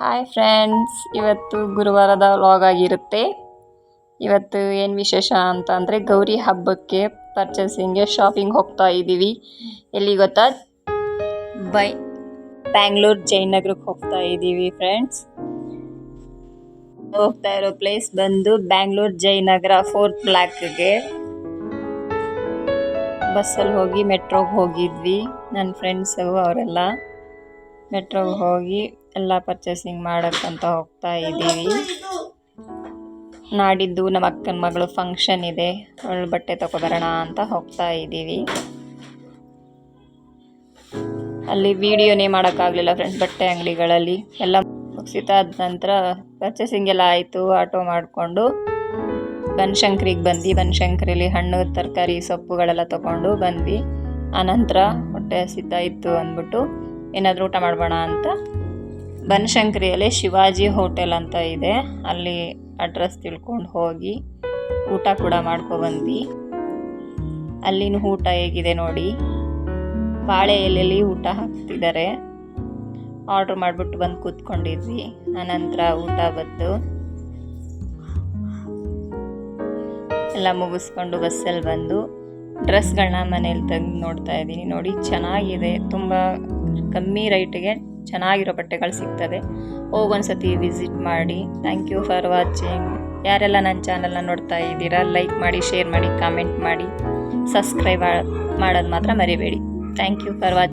Hi friends ಇವತ್ತು ಗುರುವಾರದ vlog ಆಗಿರುತ್ತೆ. ಇವತ್ತು ಏನು ವಿಶೇಷ ಅಂತ ಅಂದರೆ ಗೌರಿ ಹಬ್ಬಕ್ಕೆ ಪರ್ಚೇಸಿಂಗ್ಗೆ ಶಾಪಿಂಗ್ ಹೋಗ್ತಾ ಇದ್ದೀವಿ ಎಲ್ಲಿ ಗೊತ್ತಾ? ಬೈ ಬ್ಯಾಂಗ್ಳೂರ್ ಜಯನಗರಕ್ಕೆ ಹೋಗ್ತಾ ಇದ್ದೀವಿ ಫ್ರೆಂಡ್ಸ್ ಹೋಗ್ತಾ ಇರೋ ಪ್ಲೇಸ್ ಬಂದು ಬ್ಯಾಂಗ್ಳೂರ್ ಜಯನಗರ ಫೋರ್ತ್ ಬ್ಲ್ಯಾಕ್ಗೆ ಬಸ್ಸಲ್ಲಿ ಹೋಗಿ ಮೆಟ್ರೋಗೆ ಹೋಗಿದ್ವಿ. ನನ್ನ ಫ್ರೆಂಡ್ಸು ಅವರೆಲ್ಲ. ಮೆಟ್ರೋಗೆ ಹೋಗಿ ಎಲ್ಲ ಪರ್ಚೇಸಿಂಗ್ ಮಾಡೋಕ್ಕಂತ ಹೋಗ್ತಾ ಇದ್ದೀವಿ. ನಾಡಿದ್ದು ನಮ್ಮ ಅಕ್ಕನ ಮಗಳು ಫಂಕ್ಷನ್ ಇದೆ. ಒಳ್ಳೆ ಬಟ್ಟೆ ತಗೋಬರೋಣ ಅಂತ ಹೋಗ್ತಾ ಇದ್ದೀವಿ. ಅಲ್ಲಿ ವಿಡಿಯೋನೇ ಮಾಡೋಕ್ಕಾಗಲಿಲ್ಲ ಫ್ರೆಂಡ್ಸ್ ಬಟ್ಟೆ ಅಂಗಡಿಗಳಲ್ಲಿ. ಎಲ್ಲ ಮುಗಿಸಿತಾದ ನಂತರ ಪರ್ಚೇಸಿಂಗ್ ಎಲ್ಲ ಆಯಿತು. ಆಟೋ ಮಾಡಿಕೊಂಡು ಬನಶಂಕರಿಗೆ ಬಂದ್ವಿ. ಬನಶಂಕರಿಲಿ ಹಣ್ಣು, ತರಕಾರಿ, ಸೊಪ್ಪುಗಳೆಲ್ಲ ತಗೊಂಡು ಬಂದ್ವಿ. ಆನಂತರ ಹೊಟ್ಟೆ ಹಸಿತಾ ಇತ್ತು ಅಂದ್ಬಿಟ್ಟು ಏನಾದರೂ ಊಟ ಮಾಡೋಣ ಅಂತ. ಬನಶಂಕರಿಯಲ್ಲಿ ಶಿವಾಜಿ ಹೋಟೆಲ್ ಅಂತ ಇದೆ. ಅಲ್ಲಿ ಅಡ್ರೆಸ್ ತಿಳ್ಕೊಂಡು ಹೋಗಿ ಊಟ ಕೂಡ ಮಾಡ್ಕೊಬಂದ್ವಿ ಅಲ್ಲಿನ ಊಟ ಹೇಗಿದೆ ನೋಡಿ. ಬಾಳೆ ಎಲೆಯಲ್ಲಿ ಊಟ ಹಾಕ್ತಿದ್ದಾರೆ. ಆರ್ಡ್ರ್ ಮಾಡಿಬಿಟ್ಟು ಬಂದು ಕೂತ್ಕೊಂಡಿದ್ವಿ. ಆನಂತರ ಊಟ ಬಂದು ಎಲ್ಲ ಮುಗಿಸ್ಕೊಂಡು ಬಸ್ಸಲ್ಲಿ ಬಂದು ಡ್ರೆಸ್ಗಳನ್ನ ಮನೇಲಿ ತೆಗೆದು ನೋಡ್ತಾ ಇದ್ದೀನಿ ನೋಡಿ. ಚೆನ್ನಾಗಿದೆ. ತುಂಬ ಕಮ್ಮಿ ರೈಟಿಗೆ ಚೆನ್ನಾಗಿರೋ ಬಟ್ಟೆಗಳು ಸಿಗ್ತದೆ. ಹೋಗೊಂದ್ಸತಿ ವಿಸಿಟ್ ಮಾಡಿ. ಥ್ಯಾಂಕ್ ಯು ಫಾರ್ ವಾಚಿಂಗ್ ಯಾರೆಲ್ಲ ನನ್ನ ಚಾನಲ್ನ ನೋಡ್ತಾ ಇದ್ದೀರಾ ಲೈಕ್ ಮಾಡಿ ಶೇರ್ ಮಾಡಿ ಕಾಮೆಂಟ್ ಮಾಡಿ ಸಬ್ಸ್ಕ್ರೈಬ್ ಮಾಡೋದು ಮಾತ್ರ ಮರಿಬೇಡಿ. Thank you for watching